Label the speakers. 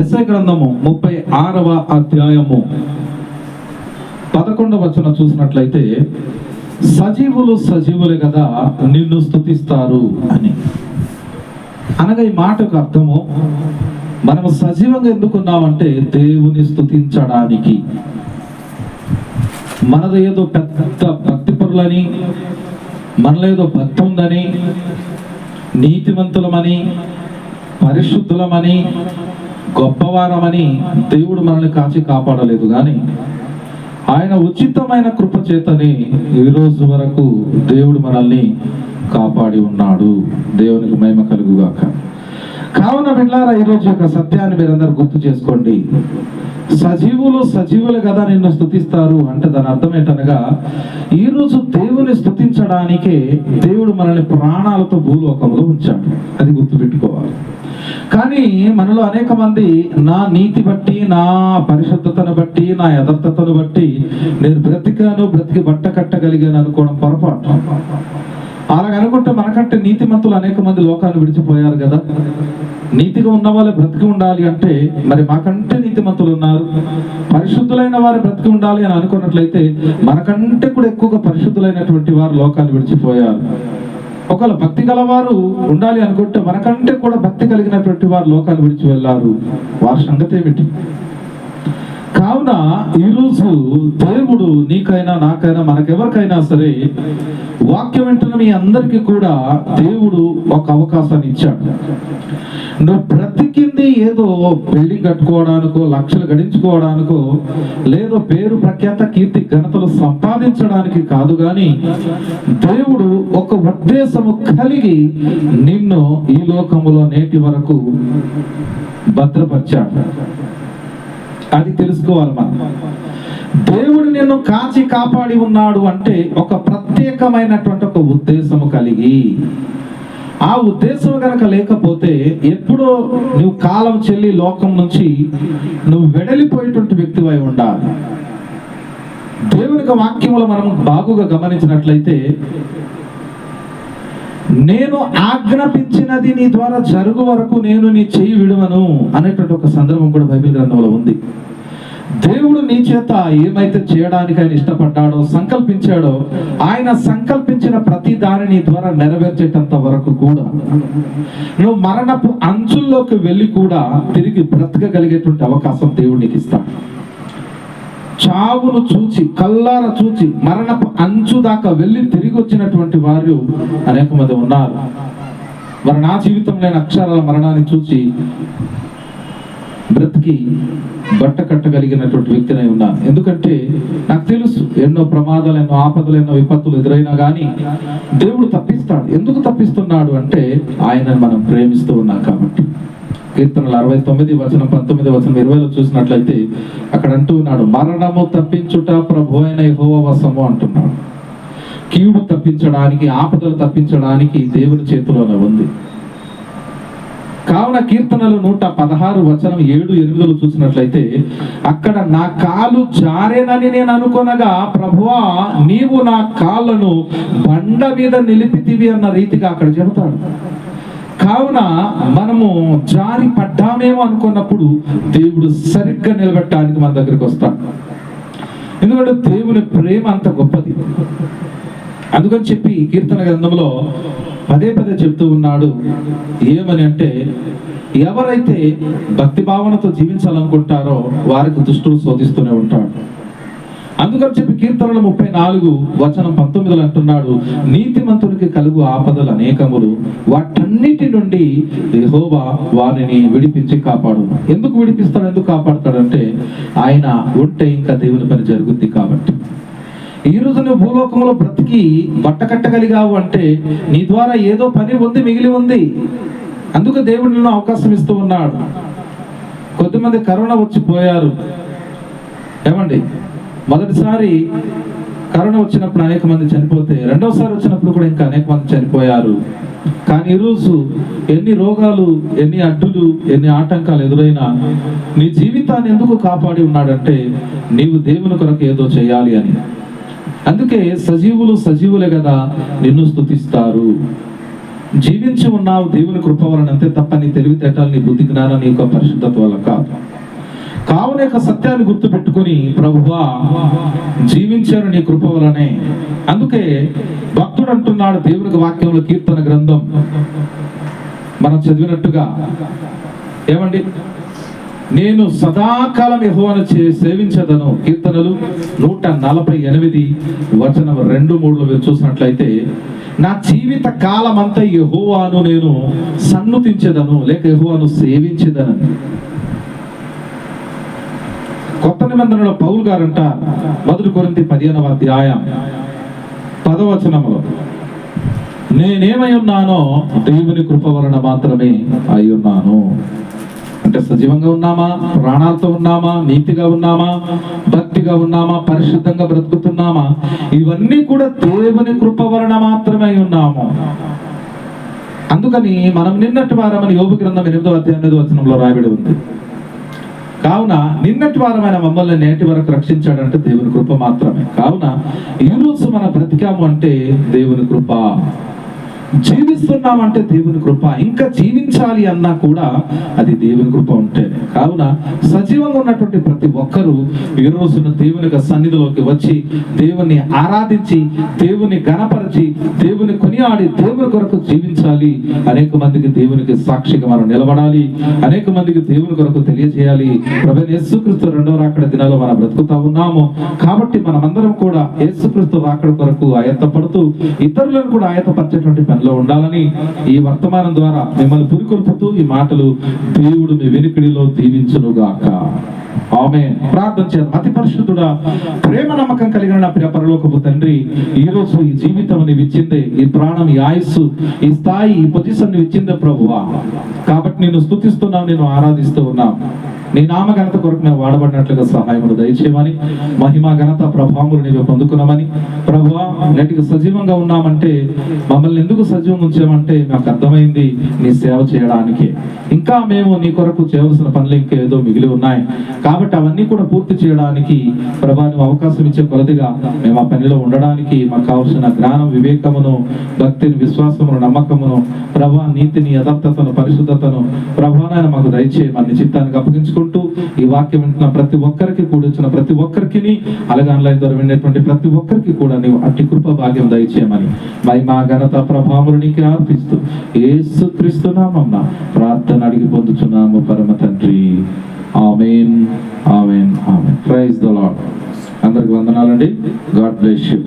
Speaker 1: SI గ్రంథము ముప్పై ఆరవ అధ్యాయము. పదకొండవ వచన చూసినట్లయితే సజీవులు సజీవులే కదా నిన్ను స్తుతిస్తారు అని. అనగా ఈ మాటకు అర్థము మనం సజీవంగా ఎందుకున్నామంటే దేవుని స్థుతించడానికి మనది ఏదో పెద్ద భక్తి పరులని మనలో ఏదో భక్తి ఉందని నీతివంతులమని పరిశుద్ధులమని గొప్పవారమని దేవుడు మనల్ని కాచి కాపాడలేదు కానీ ఆయన ఉచితమైన కృప చేతని ఈరోజు రోజు వరకు దేవుడు మనల్ని కాపాడి ఉన్నాడు. దేవునికి మహిమ కలుగుగాక. కావున బిడ్లారా ఈరోజు యొక్క సత్యాన్ని మీరందరూ గుర్తు చేసుకోండి. సజీవులు సజీవులు కదా నిన్ను స్థుతిస్తారు అంటే దాని అర్థం ఏంటనగా ఈరోజు దేవుని స్థుతించడానికే దేవుడు మనల్ని ప్రాణాలతో భూలోకంలో ఉంచాడు. అది గుర్తుపెట్టుకోవాలి. కానీ మనలో అనేక మంది నా నీతి బట్టి నా పరిశుద్ధతను బట్టి నా యథార్థతను బట్టి నేను బ్రతికాను బ్రతికి బట్ట కట్టగలిగాను అనుకోవడం పొరపాటు. అలాగ అనుకుంటే మనకంటే నీతిమంతులు అనేక మంది లోకాన్ని విడిచిపోయారు కదా. నీతిగా ఉన్న వాళ్ళు బ్రతికి ఉండాలి అంటే మరి మాకంటే నీతిమంతులు ఉన్నారు. పరిశుద్ధులైన వారు బ్రతికి ఉండాలి అని అనుకున్నట్లయితే మనకంటే కూడా ఎక్కువగా పరిశుద్ధులైనటువంటి వారు లోకాన్ని విడిచిపోయారు. ఒకవేళ భక్తి గలవారు ఉండాలి అనుకుంటే మనకంటే కూడా భక్తి కలిగినటువంటి వారు లోకాన్ని విడిచి వెళ్ళారు. వారి సంగతి ఏమిటి? కావున ఈరోజు దేవుడు నీకైనా నాకైనా మనకెవరికైనా సరే వాక్యం వింటున్న మీ అందరికీ కూడా దేవుడు ఒక అవకాశాన్ని ఇచ్చాడు. నువ్వు బ్రతికింది ఏదో బిల్డింగ్ కట్టుకోవడానికో లక్షలు గడించుకోవడానికో లేదో పేరు ప్రఖ్యాత కీర్తి ఘనతలు సంపాదించడానికి కాదు కానీ దేవుడు ఒక ఉద్దేశము కలిగి నిన్ను ఈ లోకములో నేటి వరకు భద్రపరిచాడు. అది తెలుసుకోవాలి మనం. దేవుడు నిన్ను కాచి కాపాడి ఉన్నాడు అంటే ఒక ప్రత్యేకమైనటువంటి ఒక ఉద్దేశము కలిగి ఆ ఉద్దేశం కనుక లేకపోతే ఎప్పుడో నువ్వు కాలం చెల్లి లోకం నుంచి నువ్వు వెడలిపోయేటువంటి వ్యక్తివై ఉండాలి. దేవునికి వాక్యములు మనం బాగుగా గమనించినట్లయితే నేను ఆజ్ఞాపించినది నీ ద్వారా జరుగు వరకు నేను నీ చెయ్యి విడవను అనేటువంటి ఒక సందర్భం కూడా బైబిల్ గ్రంథంలో ఉంది. దేవుడు నీ చేత ఏమైతే చేయడానికి ఆయన ఇష్టపడ్డాడో సంకల్పించాడో ఆయన సంకల్పించిన ప్రతి దానిని ద్వారా నెరవేర్చేటంత వరకు కూడా నువ్వు మరణపు అంచుల్లోకి వెళ్ళి కూడా తిరిగి బ్రతకగలిగేటువంటి అవకాశం దేవుడు నీకు ఇస్తాడు. చావును చూచి కల్లార చూచి మరణపు అంచు దాకా వెళ్ళి తిరిగి వచ్చినటువంటి వారు అనేక మంది ఉన్నారు. మరి నా జీవితం లేని అక్షరాల మరణాన్ని చూసి బ్రతికి బట్ట కట్టగలిగినటువంటి వ్యక్తినై ఉన్నాను ఎందుకంటే నాకు తెలుసు ఎన్నో ప్రమాదాలు ఎన్నో ఆపదలు ఎన్నో విపత్తులు ఎదురైనా కానీ దేవుడు తప్పిస్తాడు. ఎందుకు తప్పిస్తున్నాడు అంటే ఆయనను మనం ప్రేమిస్తూ ఉన్నాం కాబట్టి. కీర్తనలు అరవై తొమ్మిది వచనం పంతొమ్మిది వచనం ఇరవైలో చూసినట్లయితే అక్కడ అంటూ ఉన్నాడు మరణము తప్పించుట ప్రభు అయిన యెహోవా అంటున్నాడు. కీడు తప్పించడానికి ఆపదలు తప్పించడానికి దేవుని చేతిలోనే ఉంది. కావున కీర్తనలు నూట పదహారు వచనం ఏడు ఎనిమిదిలో చూసినట్లయితే అక్కడ నా కాలు జారేనని నేను అనుకొనగా ప్రభువా నీవు నా కాళ్ళను బండ మీద నిలిపితివి అన్న రీతిగా అక్కడ చెబుతాడు. కావున మనము జారి పడ్డామేమో అనుకున్నప్పుడు దేవుడు సరిగ్గా నిలబెట్టడానికి మన దగ్గరికి వస్తాడు. ఎందుకంటే దేవుని ప్రేమ అంత గొప్పది. అందుకని చెప్పి కీర్తన గ్రంథంలో పదే పదే చెప్తూ ఉన్నాడు ఏమని అంటే ఎవరైతే భక్తి భావనతో జీవించాలనుకుంటారో వారికి దుష్టుడు శోధిస్తూనే ఉంటాడు. అందుకని చెప్పి కీర్తనలు ముప్పై నాలుగు వచనం పంతొమ్మిదిలో అంటున్నాడు నీతిమంతునికి కలుగు ఆపదలు అనేకములు. వాటన్నిటి నుండి యెహోవా వారిని విడిపించి కాపాడు. ఎందుకు విడిపిస్తాడు ఎందుకు కాపాడతాడంటే ఆయన ఉంటే ఇంకా దేవుని పని జరుగుద్ది కాబట్టి. ఈ రోజు నువ్వు భూలోకంలో బ్రతికి బట్ట కట్టగలిగావు అంటే నీ ద్వారా ఏదో పని ఉంది మిగిలి ఉంది. అందుకు దేవుడు నిన్ను అవకాశం ఇస్తూ ఉన్నాడు. కొద్దిమంది కరోనా వచ్చి పోయారు. ఏమండి? మొదటిసారి కరోనా వచ్చినప్పుడు అనేక మంది చనిపోతే రెండోసారి వచ్చినప్పుడు కూడా ఇంకా అనేక మంది చనిపోయారు. కానీ ఈరోజు ఎన్ని రోగాలు ఎన్ని అడ్డులు ఎన్ని ఆటంకాలు ఎదురైనా నీ జీవితాన్ని ఎందుకు కాపాడి ఉన్నాడంటే నీవు దేవుని కొరకు ఏదో చేయాలి అని. అందుకే సజీవులు సజీవులే కదా నిన్ను స్తుతిస్తారు జీవించి ఉన్నావు దేవుని కృప వలనంతే తప్ప నీ తెలివితేటలు నీ బుద్ధి జ్ఞానం నీ యొక్క పరిశుద్ధత వల్ల కాదు. కావున యొక్క సత్యాన్ని గుర్తుపెట్టుకుని ప్రభువా జీవించారు నీ కృప వలనే. అందుకే భక్తుడు అంటున్నాడు దేవునికి వాక్యంలో కీర్తన గ్రంథం. మనం చదివినట్టుగా ఏమండి? నేను సదాకాలం యహోవాను చే- సేవించదను. కీర్తనలు నూట నలభై ఎనిమిది వచనం రెండు మూడులో మీరు చూసినట్లయితే నా జీవిత కాలం అంతా నేను సన్నుతించదను లేక యహోవాను సేవించదనని. కొత్త నిబంధనలో పౌలు గారంట మొదటి కొరింది పదిహేనవ అధ్యాయం పదవచనములో నేనేమై ఉన్నానో దేవుని కృప వలన మాత్రమే అయి ఉన్నాను. అంటే సజీవంగా ఉన్నామా? ప్రాణాలతో ఉన్నామా? నీతిగా ఉన్నామా? భక్తిగా ఉన్నామా? పరిశుద్ధంగా బ్రతుకుతున్నామా? ఇవన్నీ కూడా దేవుని కృప వలన మాత్రమే అయి ఉన్నాము. అందుకని మనం నిన్నటి వారమని యోగ గ్రంథం ఎనిమిదో అధ్యాయం ఎనిమిదో వచనంలో రాయబడి ఉంది. కావున నిన్నటి వారమైన మమ్మల్ని నేటి వరకు రక్షించాడంటే దేవుని కృప మాత్రమే. కావున ఈరోజు మన బ్రతికాము అంటే దేవుని కృప. జీవిస్తున్నామంటే దేవుని కృప. ఇంకా జీవించాలి అన్నా కూడా అది దేవుని కృప ఉంటేనే కావున సజీవంగా ఉన్నటువంటి ప్రతి ఒక్కరూ ఈ రోజున దేవుని యొక్క సన్నిధిలోకి వచ్చి దేవుని ఆరాధించి దేవుని గణపరిచి దేవుని కొనియాడి దేవుని కొరకు జీవించాలి. అనేక మందికి దేవునికి సాక్షిగా మనం నిలబడాలి. అనేక మందికి దేవుని కొరకు తెలియజేయాలి. ప్రభు యేసుక్రీస్తు రెండవ రాకడ దినాల్లో మనం బ్రతుకుతా ఉన్నాము. కాబట్టి మనమందరం కూడా యేసుక్రీస్తు రాకడ కొరకు ఆయత్తపడుతూ ఇతరులను కూడా ఆయత్తపరిచేటువంటి పనిలో ఉండాలని ఈ వర్తమానం ద్వారా మిమ్మల్ని పురికొల్పుతూ ఈ మాటలు దేవుడు మీ వెనుకడిలో దీవించునుగాక. ఆమె ప్రార్థన చేద్దాం అతి పరిశుద్ధుడా ప్రేమ నమ్మకం కలిగిన నా ప్రియ పరలోకపు తండ్రి ఈ రోజు ఈ జీవితం నీవు ఇచ్చిందే ఈ ప్రాణం ఈ ఆయుస్సు ఈ స్థాయి ఈ పొజిషన్ నీవు ఇచ్చిందే ప్రభువా. కాబట్టి నేను స్థుతిస్తున్నాను నేను ఆరాధిస్తూ ఉన్నాను నీ నామ ఘనత కొరకు మేము వాడబడినట్లుగా సహాయములు దయచేయమని మహిమ ఘనత ప్రభావములు నీవే పొందుకున్నామని. ప్రభువా నేటికి సజీవంగా ఉన్నామంటే మమ్మల్ని ఎందుకు సజీవంగా ఉంచామంటే మాకు అర్థమైంది నీ సేవ చేయడానికి. ఇంకా మేము నీ కొరకు చేయవలసిన పనులు ఇంకేదో మిగిలి ఉన్నాయి. కాబట్టి అవన్నీ కూడా పూర్తి చేయడానికి ప్రభా నువ్వు అవకాశం ఇచ్చే కొలదిగా మేము ఆ పనిలో ఉండడానికి మాకు కావాల్సిన జ్ఞానం వివేకమును భక్తిని విశ్వాసమును నమ్మకమును ప్రభా నీతిని యథార్థతను పరిశుద్ధతను ప్రభానాయన మాకు దయచేయమని చిత్తానికి అప్పగించుకుంటూ ఈ వాక్యం వింటున్న ప్రతి ఒక్కరికి కూడా వచ్చిన ప్రతి ఒక్కరికి అలాగే ఆన్లైన్ ద్వారా వినేటువంటి ప్రతి ఒక్కరికి కూడా నీవు అట్టి కృప భాగ్యం దయచేయమని మహిమా ఘనత ప్రభావములు నీకు అర్పిస్తూ ఏసు క్రీస్తునామన్న ప్రార్థన అడిగి పొందుచున్నాము పరమ తండ్రి. Amen. Amen amen. Praise the lord అందరికి వందనాలండి. God bless you